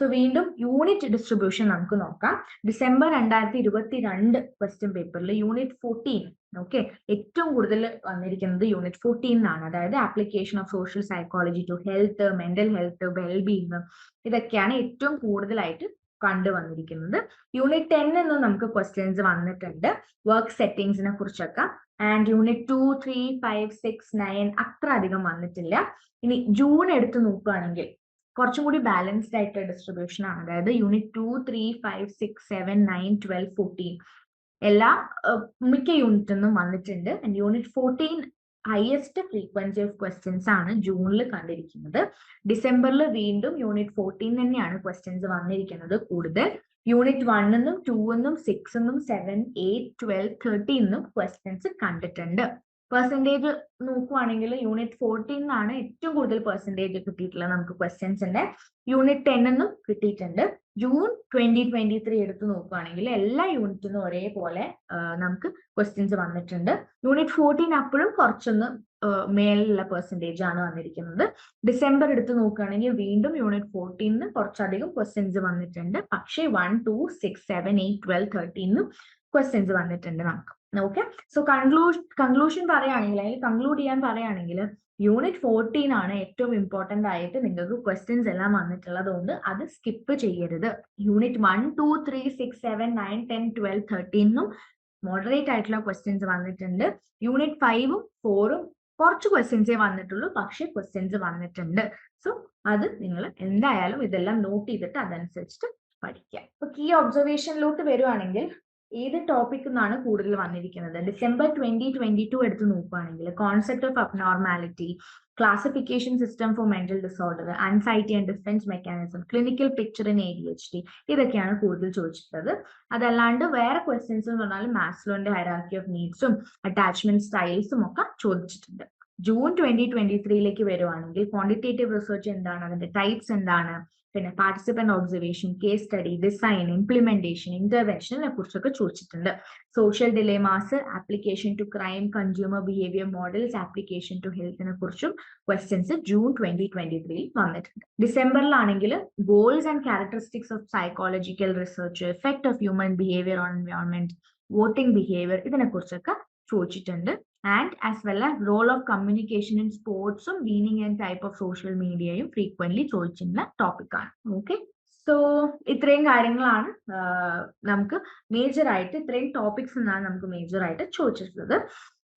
സോ വീണ്ടും യൂണിറ്റ് ഡിസ്ട്രിബ്യൂഷൻ നമുക്ക് നോക്കാം. ഡിസംബർ രണ്ടായിരത്തി ഇരുപത്തി രണ്ട് ക്വസ്റ്റ്യൻ പേപ്പറിൽ യൂണിറ്റ് ഫോർട്ടീൻ ഓക്കെ ഏറ്റവും കൂടുതൽ വന്നിരിക്കുന്നത് യൂണിറ്റ് ഫോർട്ടീൻ ആണ് അതായത് application of social psychology to health mental health wellbeing ഇതൊക്കെയാണ് ഏറ്റവും കൂടുതലായിട്ട് കണ്ടുവന്നിരിക്കുന്നത് യൂണിറ്റ് ടെൻ നിന്ന് നമുക്ക് ക്വസ്റ്റ്യൻസ് വന്നിട്ടുണ്ട്. വർക്ക് സെറ്റിങ്സിനെ കുറിച്ചൊക്കെ. And unit two three five six nine അത്ര അധികം വന്നിട്ടില്ല. ഇനി ജൂൺ എടുത്ത് നോക്കുകയാണെങ്കിൽ കുറച്ചും കൂടി ബാലൻസ്ഡ് ആയിട്ടുള്ള ഡിസ്ട്രിബ്യൂഷൻ ആണ്. അതായത് unit two three five six seven nine twelve fourteen എല്ലാ മിക്ക യൂണിറ്റിൽ നിന്നും വന്നിട്ടുണ്ട്. Unit fourteen highest frequency of questions ആണ് ജൂണിൽ കണ്ടിരിക്കുന്നത്. ഡിസംബറിൽ വീണ്ടും യൂണിറ്റ് ഫോർട്ടീൻ തന്നെയാണ് ക്വസ്റ്റ്യൻസ് വന്നിരിക്കുന്നത് കൂടുതൽ. യൂണിറ്റ് വണ്ണിന്നും ടൂന്നും സിക്സിന്നും സെവൻ എയ്റ്റ് ട്വൽവ് തേർട്ടീന്നും ക്വസ്റ്റ്യൻസ് കണ്ടിട്ടുണ്ട്. പെർസെന്റേജ് നോക്കുവാണെങ്കിൽ യൂണിറ്റ് ഫോർട്ടീനാണ് ഏറ്റവും കൂടുതൽ പെർസെന്റേജ് കിട്ടിയിട്ടുള്ളത് നമുക്ക് ക്വസ്റ്റ്യൻസിന്റെ യൂണിറ്റ് ടെന്നിന്നും കിട്ടിയിട്ടുണ്ട്. ജൂൺ ട്വന്റി ട്വന്റി ത്രീ എടുത്ത് നോക്കുകയാണെങ്കിൽ എല്ലാ യൂണിറ്റിനും ഒരേപോലെ നമുക്ക് ക്വസ്റ്റ്യൻസ് വന്നിട്ടുണ്ട്. യൂണിറ്റ് ഫോർട്ടീൻ അപ്പോഴും കുറച്ചൊന്ന് മേലുള്ള പെർസെന്റേജ് ആണ് വന്നിരിക്കുന്നത്. ഡിസംബർ എടുത്ത് നോക്കുകയാണെങ്കിൽ വീണ്ടും യൂണിറ്റ് ഫോർട്ടീനിന് കുറച്ചധികം ക്വസ്റ്റ്യൻസ് വന്നിട്ടുണ്ട്. പക്ഷേ one two six seven eight twelve തേർട്ടീനും questions വന്നിട്ടുണ്ട് നമുക്ക്. ഓക്കെ സോ കൺക്ലൂഷൻ കൺക്ലൂഷൻ പറയുകയാണെങ്കിൽ അല്ലെങ്കിൽ കൺക്ലൂഡ് ചെയ്യാൻ പറയുകയാണെങ്കിൽ യൂണിറ്റ് ഫോർട്ടീൻ ആണ് ഏറ്റവും ഇമ്പോർട്ടന്റ് ആയിട്ട് നിങ്ങൾക്ക് ക്വസ്റ്റ്യൻസ് എല്ലാം വന്നിട്ടുള്ളത് കൊണ്ട് അത് സ്കിപ്പ് ചെയ്യരുത്. Unit one two three six seven nine ten twelve തേർട്ടീനും moderate ആയിട്ടുള്ള ക്വസ്റ്റ്യൻസ് വന്നിട്ടുണ്ട്. യൂണിറ്റ് ഫൈവും ഫോറും കുറച്ച് ക്വസ്റ്റ്യൻസേ വന്നിട്ടുള്ളൂ. പക്ഷേ ക്വസ്റ്റ്യൻസ് വന്നിട്ടുണ്ട്. സോ അത് നിങ്ങൾ എന്തായാലും ഇതെല്ലാം നോട്ട് ചെയ്തിട്ട് അതനുസരിച്ചിട്ട് പഠിക്കുക. ഇപ്പൊ കീ ഒബ്സർവേഷനിലോട്ട് വരുവാണെങ്കിൽ ഏത് ടോപ്പിക് നിന്നാണ് കൂടുതൽ വന്നിരിക്കുന്നത്? ഡിസംബർ ട്വന്റി ട്വന്റി ടു എടുത്ത് നോക്കുകയാണെങ്കിൽ concept of abnormality classification system for mental disorder anxiety and defence mechanism clinical picture in A D H D ഇതൊക്കെയാണ് കൂടുതൽ ചോദിച്ചിട്ടുള്ളത്. അതല്ലാണ്ട് വേറെ ക്വസ്റ്റ്യൻസ് എന്ന് പറഞ്ഞാൽ മാസ്ലോന്റെ ഹൈറാർക്കി ഓഫ് നീഡ്സും അറ്റാച്ച്മെന്റ് സ്റ്റൈൽസും ഒക്കെ ചോദിച്ചിട്ടുണ്ട്. ജൂൺ ട്വന്റി ട്വന്റി ത്രീയിലേക്ക് വരുവാണെങ്കിൽ ക്വാണ്ടിറ്റേറ്റീവ് റിസർച്ച് എന്താണ്? അതിന്റെ ടൈപ്സ് എന്താണ്? പിന്നെ participant observation case study design implementation ഇന്റർവെൻഷനെ കുറിച്ചൊക്കെ ചോദിച്ചിട്ടുണ്ട്. Social dilemmas application to crime consumer behaviour models application to ഹെൽത്തിനെ കുറിച്ചും ക്വസ്റ്റ്യൻസ് ജൂൺ ട്വന്റി ട്വന്റി ത്രീയിൽ വന്നിട്ടുണ്ട്. ഡിസംബറിലാണെങ്കിൽ goals and characteristics of psychological research effect of human behaviour on environment voting behaviour ഇതിനെ കുറിച്ചൊക്കെ ചോദിച്ചിട്ടുണ്ട്. And as well as role of communication in സ്പോർട്സും meaning and type of social മീഡിയയും ഫ്രീക്വന്റ്ലി ചോദിച്ചിരുന്ന ടോപ്പിക്കാണ് ഓക്കെ സോ ഇത്രയും കാര്യങ്ങളാണ് നമുക്ക് മേജർ ആയിട്ട് ഇത്രയും ടോപ്പിക്സ് എന്നാണ് നമുക്ക് മേജർ ആയിട്ട് ചോദിച്ചിട്ടുള്ളത്.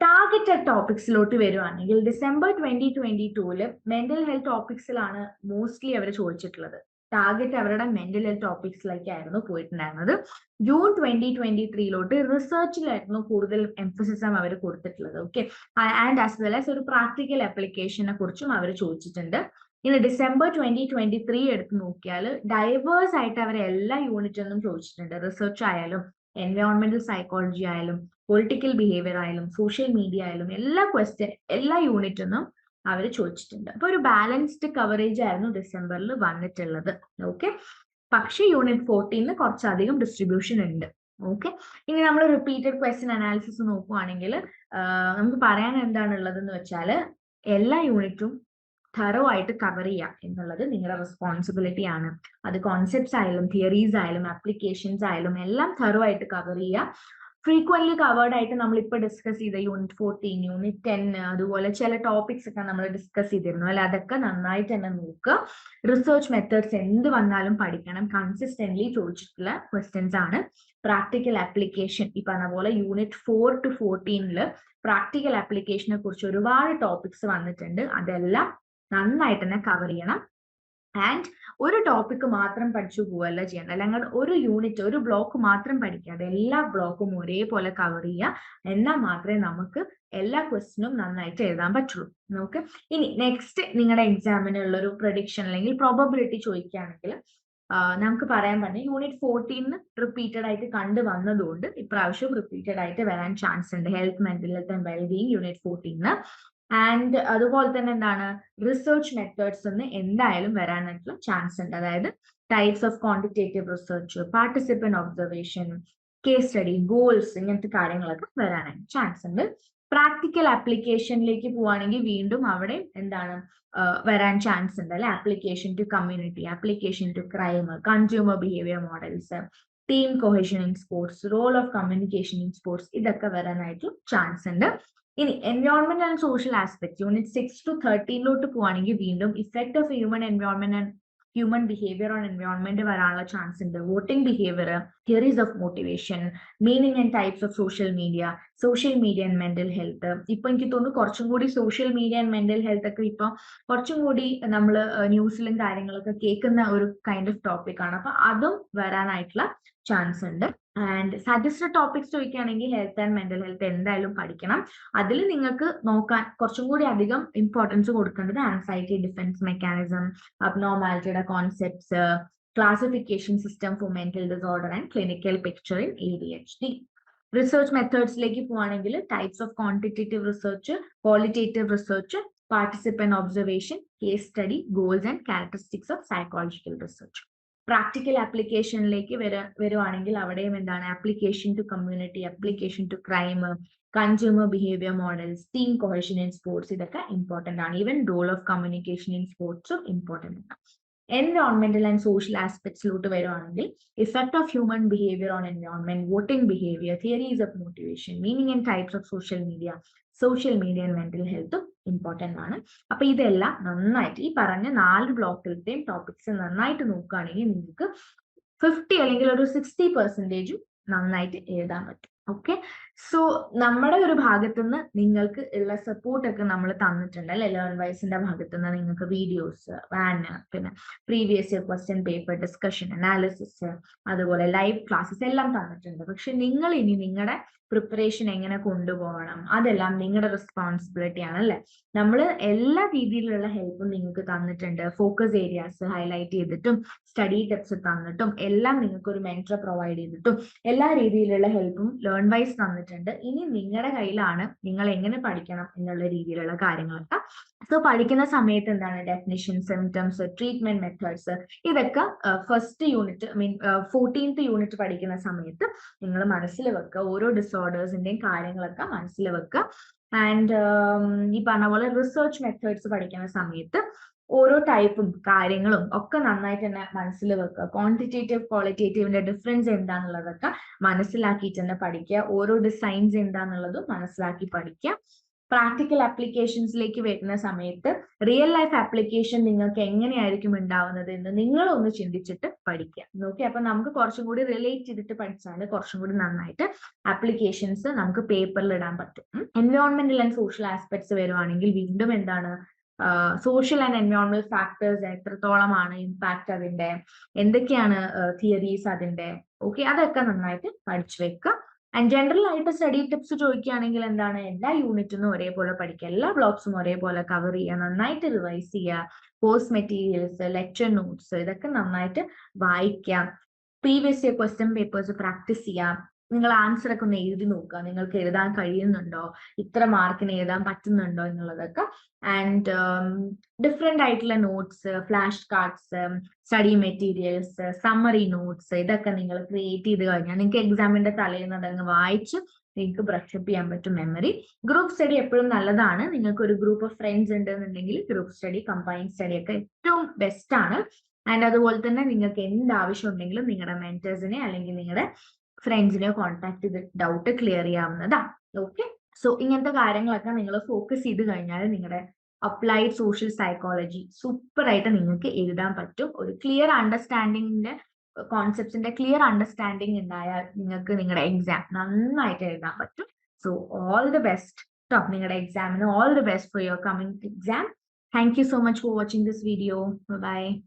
ടാർഗറ്റഡ് ടോപ്പിക്സിലോട്ട് വരുവാണെങ്കിൽ ഡിസംബർ ട്വന്റി ട്വന്റി ടൂൽ മെന്റൽ ഹെൽത്ത് ടോപ്പിക്സിലാണ് മോസ്റ്റ്ലി അവർ ചോദിച്ചിട്ടുള്ളത്. ടാർഗറ്റ് അവരുടെ മെന്റൽ ഹെൽത്ത് ടോപ്പിക്സിലേക്കായിരുന്നു പോയിട്ടുണ്ടായിരുന്നത്. ജൂൺ ട്വന്റി ട്വന്റി ത്രീയിലോട്ട് റിസർച്ചിലായിരുന്നു കൂടുതൽ എംഫസിസം അവർ കൊടുത്തിട്ടുള്ളത്. Okay and as well as ഒരു പ്രാക്ടിക്കൽ ആപ്ലിക്കേഷനെ കുറിച്ചും അവർ ചോദിച്ചിട്ടുണ്ട്. ഇനി ഡിസംബർ ട്വന്റി ട്വന്റി ത്രീ എടുത്ത് നോക്കിയാൽ ഡൈവേഴ്സ് ആയിട്ട് അവരെ എല്ലാ യൂണിറ്റൊന്നും ചോദിച്ചിട്ടുണ്ട്. റിസർച്ച് ആയാലും എൻവയോൺമെന്റൽ സൈക്കോളജി ആയാലും പൊളിറ്റിക്കൽ ബിഹേവിയർ ആയാലും സോഷ്യൽ മീഡിയ ആയാലും എല്ലാ ക്വസ്റ്റ്യൻ എല്ലാ യൂണിറ്റൊന്നും അവർ ചോദിച്ചിട്ടുണ്ട്. അപ്പൊ ഒരു ബാലൻസ്ഡ് കവറേജ് ആയിരുന്നു ഡിസംബറിൽ വന്നിട്ടുള്ളത്. ഓക്കെ പക്ഷെ യൂണിറ്റ് ഫോർട്ടീന് കുറച്ചധികം ഡിസ്ട്രിബ്യൂഷൻ ഉണ്ട്. ഓക്കെ ഇനി നമ്മൾ റിപ്പീറ്റഡ് ക്വസ്റ്റ്യൻ അനാലിസിസ് നോക്കുവാണെങ്കിൽ നമുക്ക് പറയാൻ എന്താണുള്ളത് എന്ന് വെച്ചാൽ എല്ലാ യൂണിറ്റും തറോ ആയിട്ട് കവർ ചെയ്യുക എന്നുള്ളത് നിങ്ങളുടെ റെസ്പോൺസിബിലിറ്റി ആണ്. അത് കോൺസെപ്റ്റ്സ് ആയാലും തിയറീസ് ആയാലും ആപ്ലിക്കേഷൻസ് ആയാലും എല്ലാം തറോ ആയിട്ട് കവർ ചെയ്യുക ഫ്രീക്വന്റ്ലി കവേർഡ് ആയിട്ട് നമ്മൾ ഇപ്പൊ ഡിസ്കസ് ചെയ്ത യൂണിറ്റ് ഫോർട്ടീൻ യൂണിറ്റ് ടെൻ അതുപോലെ ചില ടോപ്പിക്സ് ഒക്കെ നമ്മൾ ഡിസ്കസ് ചെയ്തിരുന്നു. അല്ലെ? അതൊക്കെ നന്നായിട്ട് തന്നെ നോക്കുക. റിസർച്ച് മെത്തേഡ്സ് എന്ത് വന്നാലും പഠിക്കണം. കൺസിസ്റ്റന്റ്ലി ചോദിച്ചിട്ടുള്ള ക്വസ്റ്റ്യൻസ് ആണ്. പ്രാക്ടിക്കൽ ആപ്ലിക്കേഷൻ ഈ പറഞ്ഞ പോലെ യൂണിറ്റ് ഫോർ ടു ഫോർട്ടീനിൽ പ്രാക്ടിക്കൽ ആപ്ലിക്കേഷനെ കുറിച്ച് ഒരുപാട് ടോപ്പിക്സ് വന്നിട്ടുണ്ട്. അതെല്ലാം നന്നായിട്ട് തന്നെ കവർ ചെയ്യണം. ആൻഡ് ഒരു ടോപ്പിക്ക് മാത്രം പഠിച്ചു പോവല്ല ചെയ്യണം അല്ലെങ്കിൽ ഒരു യൂണിറ്റ് ഒരു ബ്ലോക്ക് മാത്രം പഠിക്കാതെ എല്ലാ ബ്ലോക്കും ഒരേപോലെ കവർ ചെയ്യുക എന്നാൽ മാത്രമേ നമുക്ക് എല്ലാ ക്വസ്റ്റിനും നന്നായിട്ട് എഴുതാൻ പറ്റുള്ളൂ. നമുക്ക് ഇനി നെക്സ്റ്റ് നിങ്ങളുടെ എക്സാമിനുള്ള ഒരു പ്രൊഡിക്ഷൻ അല്ലെങ്കിൽ പ്രോബബിലിറ്റി ചോദിക്കുകയാണെങ്കിൽ നമുക്ക് പറയാൻ പറ്റും യൂണിറ്റ് ഫോർട്ടീന് റിപ്പീറ്റഡ് ആയിട്ട് കണ്ടു വന്നതുകൊണ്ട് ഇപ്രാവശ്യം റിപ്പീറ്റഡ് ആയിട്ട് വരാൻ ചാൻസ് ഉണ്ട്. Health mental health and wellbeing unit fourteen and അതുപോലെ തന്നെ എന്താണ്? റിസർച്ച് മെത്തേഡ്സ് എന്ന് എന്തായാലും വരാനായിട്ടുള്ള ചാൻസ് ഉണ്ട്. അതായത് types of quantitative research participant observation case study goals ഇങ്ങനത്തെ കാര്യങ്ങളൊക്കെ വരാനായിട്ട് ചാൻസ് ഉണ്ട്. പ്രാക്ടിക്കൽ ആപ്ലിക്കേഷനിലേക്ക് പോവുകയാണെങ്കിൽ വീണ്ടും അവിടെ എന്താണ് വരാൻ ചാൻസ് ഉണ്ട് അല്ലെ? Application to community application to crime consumer behaviour models team cohesion in sports role of communication in sports ഇതൊക്കെ വരാനായിട്ട് ചാൻസ് ഉണ്ട്. ഇനി environment and social aspect unit six to തേർട്ടീനിലോട്ട് പോവാണെങ്കിൽ വീണ്ടും effect of human environment and human behaviour on environment വരാനുള്ള ചാൻസ് ഉണ്ട് voting behaviour theories of motivation meaning and types of social media social media and mental health ഇപ്പൊ എനിക്ക് തോന്നുന്നു കുറച്ചും കൂടി social media and mental health ഒക്കെ ഇപ്പൊ കുറച്ചും കൂടി നമ്മൾ ന്യൂസിലും കാര്യങ്ങളൊക്കെ കേൾക്കുന്ന ഒരു കൈൻഡ് ഓഫ് ടോപ്പിക് ആണ്. അപ്പൊ അതും വരാനായിട്ടുള്ള ചാൻസ് ഉണ്ട് ആൻഡ് സജസ്റ്റഡ് ടോപ്പിക്സ് ചോദിക്കുകയാണെങ്കിൽ ഹെൽത്ത് ആൻഡ് മെന്റൽ ഹെൽത്ത് എന്തായാലും പഠിക്കണം. അതിൽ നിങ്ങൾക്ക് നോക്കാൻ കുറച്ചും കൂടി അധികം ഇമ്പോർട്ടൻസ് കൊടുക്കേണ്ടത് anxiety defence mechanism അബ്നോർമാലിറ്റിയുടെ concepts classification system for mental disorder and clinical picture in A D H D research മെത്തേഡ്സിലേക്ക് പോവാണെങ്കിൽ types of quantitative research qualitative research participant observation case study goals and characteristics of psychological research practical ആപ്ലിക്കേഷനിലേക്ക് വര വരുവാണെങ്കിൽ അവിടെയും എന്താണ്? Application to community application to crime consumer behaviour models team cohesion in sports ഇതൊക്കെ ഇമ്പോർട്ടന്റ് ആണ്. Even role of communication in സ്പോർട്സും important ആണ്. എൻവയോൺമെന്റൽ ആൻഡ് സോഷ്യൽ ആസ്പെക്ട്സിലോട്ട് വരുവാണെങ്കിൽ effect of human behaviour on environment voting behaviour theories of motivation meaning and types of social media social media and mental ഹെൽത്തും important ആണ്. അപ്പൊ ഇതെല്ലാം നന്നായിട്ട് ഈ പറഞ്ഞ നാല് ബ്ലോക്കിലത്തെയും ടോപ്പിക്സ് നന്നായിട്ട് നോക്കുകയാണെങ്കിൽ നിങ്ങൾക്ക് ഫിഫ്റ്റി അല്ലെങ്കിൽ ഒരു സിക്സ്റ്റി പെർസെന്റേജും നന്നായിട്ട് എഴുതാൻ പറ്റും. ഓക്കെ സോ നമ്മുടെ ഒരു ഭാഗത്തു നിന്ന് നിങ്ങൾക്ക് ഉള്ള സപ്പോർട്ടൊക്കെ നമ്മൾ തന്നിട്ടുണ്ട് അല്ലെ? ലേൺ വൈസിന്റെ ഭാഗത്തുനിന്ന് നിങ്ങൾക്ക് വീഡിയോസ് വാന് പിന്നെ previous year question paper discussion analysis അതുപോലെ ലൈവ് ക്ലാസ്സസ് എല്ലാം തന്നിട്ടുണ്ട്. പക്ഷെ നിങ്ങൾ ഇനി നിങ്ങളുടെ പ്രിപ്പറേഷൻ എങ്ങനെ കൊണ്ടുപോകണം? അതെല്ലാം നിങ്ങളുടെ റെസ്പോൺസിബിലിറ്റി ആണ് അല്ലെ? നമ്മൾ എല്ലാ രീതിയിലുള്ള ഹെൽപ്പും നിങ്ങൾക്ക് തന്നിട്ടുണ്ട്. ഫോക്കസ് ഏരിയാസ് ഹൈലൈറ്റ് ചെയ്തിട്ടും സ്റ്റഡി ടിപ്സ് തന്നിട്ടും എല്ലാം നിങ്ങൾക്ക് ഒരു മെന്റർ പ്രൊവൈഡ് ചെയ്തിട്ടും എല്ലാ രീതിയിലുള്ള ഹെൽപ്പും ലേൺ വൈസ് തന്നിട്ടുണ്ട്. ഇനി നിങ്ങളുടെ കയ്യിലാണ് നിങ്ങൾ എങ്ങനെ പഠിക്കണം എന്നുള്ള രീതിയിലുള്ള കാര്യങ്ങളൊക്കെ സോ പഠിക്കുന്ന സമയത്ത് എന്താണ് ഡെഫിനിഷൻ സിംറ്റംസ് ട്രീറ്റ്മെന്റ് മെത്തേഡ്സ് ഇതൊക്കെ first unit mean fourteenth unit പഠിക്കുന്ന സമയത്ത് നിങ്ങൾ മനസ്സിൽ വെക്കുക ഓരോ ഡിസോർഡേഴ്സിന്റെയും കാര്യങ്ങളൊക്കെ മനസ്സിൽ വെക്കുക. ആൻഡ് ഈ പറഞ്ഞ പോലെ റിസർച്ച് മെത്തേഡ്സ് പഠിക്കുന്ന സമയത്ത് ഓരോ ടൈപ്പും കാര്യങ്ങളും ഒക്കെ നന്നായിട്ട് തന്നെ മനസ്സിൽ വെക്കുക. ക്വാണ്ടിറ്റേറ്റീവ് ക്വാളിറ്റേറ്റീവിന്റെ ഡിഫറൻസ് എന്താണുള്ളതൊക്കെ മനസ്സിലാക്കിയിട്ട് തന്നെ പഠിക്കുക. ഓരോ ഡിസൈൻസ് എന്താണുള്ളതും മനസ്സിലാക്കി പഠിക്കുക. പ്രാക്ടിക്കൽ ആപ്ലിക്കേഷൻസിലേക്ക് വരുന്ന സമയത്ത് റിയൽ ലൈഫ് ആപ്ലിക്കേഷൻ നിങ്ങൾക്ക് എങ്ങനെയായിരിക്കും ഉണ്ടാവുന്നത് എന്ന് നിങ്ങൾ ഒന്ന് ചിന്തിച്ചിട്ട് പഠിക്കുക. നോക്കി അപ്പൊ നമുക്ക് കുറച്ചും കൂടി റിലേറ്റ് ചെയ്തിട്ട് പഠിച്ചാൽ കുറച്ചും കൂടി നന്നായിട്ട് ആപ്ലിക്കേഷൻസ് നമുക്ക് പേപ്പറിൽ ഇടാൻ പറ്റും. എൻവയോൺമെന്റൽ ആൻഡ് സോഷ്യൽ ആസ്പെക്ട്സ് വരുവാണെങ്കിൽ വീണ്ടും എന്താണ്? സോഷ്യൽ ആൻഡ് എൻവയോൺമെന്റൽ ഫാക്ടേഴ്സ് എത്രത്തോളമാണ് ഇമ്പാക്ട് അതിന്റെ എന്തൊക്കെയാണ് തിയറീസ് അതിന്റെ ഓക്കെ അതൊക്കെ നന്നായിട്ട് പഠിച്ചു വെക്കുക. ആൻഡ് ജനറൽ ആയിട്ട് സ്റ്റഡി ടിപ്സ് ചോദിക്കുകയാണെങ്കിൽ എന്താണ്? എല്ലാ യൂണിറ്റിനും ഒരേപോലെ പഠിക്കുക. എല്ലാ ബ്ലോക്സും ഒരേപോലെ കവർ ചെയ്യുക. നന്നായിട്ട് റിവൈസ് ചെയ്യുക. കോഴ്സ് മെറ്റീരിയൽസ് ലെക്ചർ നോട്ട്സ് ഇതൊക്കെ നന്നായിട്ട് വായിക്കാം previous year question papers practice ചെയ്യാം നിങ്ങൾ ആൻസർ ഒക്കെ ഒന്ന് എഴുതി നോക്കുക. നിങ്ങൾക്ക് എഴുതാൻ കഴിയുന്നുണ്ടോ? ഇത്ര മാർക്കിന് എഴുതാൻ പറ്റുന്നുണ്ടോ എന്നുള്ളതൊക്കെ. ആൻഡ് ഡിഫറെന്റ് ആയിട്ടുള്ള notes flash cards study materials summary notes ഇതൊക്കെ നിങ്ങൾ ക്രിയേറ്റ് ചെയ്ത് കഴിഞ്ഞാൽ നിങ്ങൾക്ക് എക്സാമിന്റെ തലേന്ന് അതങ്ങ് വായിച്ച് നിങ്ങൾക്ക് ബ്രഷപ്പ് ചെയ്യാൻ പറ്റും മെമ്മറി ഗ്രൂപ്പ് സ്റ്റഡി എപ്പോഴും നല്ലതാണ്. നിങ്ങൾക്ക് ഒരു ഗ്രൂപ്പ് ഓഫ് ഫ്രണ്ട്സ് ഉണ്ടെന്നുണ്ടെങ്കിൽ ഗ്രൂപ്പ് സ്റ്റഡി കമ്പൈൻ സ്റ്റഡി ഒക്കെ ഏറ്റവും ബെസ്റ്റ് ആണ്. ആൻഡ് അതുപോലെ തന്നെ നിങ്ങൾക്ക് എന്ത് ആവശ്യം ഉണ്ടെങ്കിലും നിങ്ങളുടെ മെന്റേഴ്സിനെ അല്ലെങ്കിൽ നിങ്ങളുടെ ഫ്രണ്ട്സിനെ കോൺടാക്ട് ചെയ്ത് ഡൗട്ട് ക്ലിയർ ചെയ്യാവുന്നതാണ് ഓക്കെ സോ ഇങ്ങനത്തെ കാര്യങ്ങളൊക്കെ നിങ്ങൾ ഫോക്കസ് ചെയ്ത് കഴിഞ്ഞാൽ നിങ്ങളുടെ അപ്ലൈഡ് സോഷ്യൽ സൈക്കോളജി സൂപ്പറായിട്ട് നിങ്ങൾക്ക് എഴുതാൻ പറ്റും. ഒരു ക്ലിയർ അണ്ടർസ്റ്റാൻഡിങ്ങിന്റെ കോൺസെപ്റ്റ്സിന്റെ ക്ലിയർ അണ്ടർസ്റ്റാൻഡിങ് ഉണ്ടായാൽ നിങ്ങൾക്ക് നിങ്ങളുടെ എക്സാം നന്നായിട്ട് എഴുതാൻ പറ്റും. So all the best to നിങ്ങളുടെ എക്സാമിന് all the best for your coming exam thank you so much for watching this video bye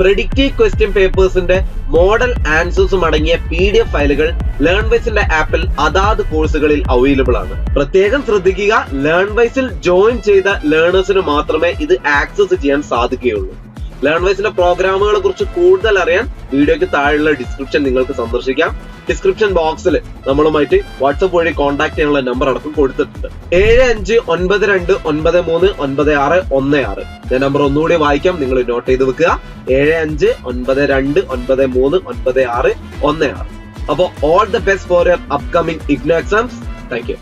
predictive question പേപ്പേഴ്സിന്റെ മോഡൽ ആൻസേഴ്സും അടങ്ങിയ പി ഡി എഫ് ഫയലുകൾ ലേൺവൈസിന്റെ ആപ്പിൽ അതാത് കോഴ്സുകളിൽ അവൈലബിൾ ആണ്. പ്രത്യേകം ശ്രദ്ധിക്കുക ലേൺവൈസിൽ ജോയിൻ ചെയ്ത ലേണേഴ്സിന് മാത്രമേ ഇത് ആക്സസ് ചെയ്യാൻ സാധിക്കുകയുള്ളൂ. ലേൺ വൈസിന്റെ പ്രോഗ്രാമുകളെ കുറിച്ച് കൂടുതൽ അറിയാൻ വീഡിയോയ്ക്ക് താഴെയുള്ള ഡിസ്ക്രിപ്ഷൻ നിങ്ങൾക്ക് സന്ദർശിക്കാം. ഡിസ്ക്രിപ്ഷൻ ബോക്സിൽ നമ്മളുമായിട്ട് വാട്സപ്പ് വഴി കോൺടാക്ട് ചെയ്യാനുള്ള നമ്പർ അടക്കം കൊടുത്തിട്ടുണ്ട്. ഏഴ് അഞ്ച് ഒൻപത് രണ്ട് ഒൻപത് മൂന്ന് ഒൻപത് ആറ് ഒന്ന് ആറ്. ഞാൻ നമ്പർ ഒന്നുകൂടി വായിക്കാം. നിങ്ങൾ നോട്ട് ചെയ്ത് വെക്കുക. ഏഴ് അഞ്ച് ഒൻപത് രണ്ട് ഒൻപത് മൂന്ന് ഒൻപത് ആറ് ഒന്ന് ആറ്. അപ്പോൾ all the best for your upcoming IGNOU exams thank you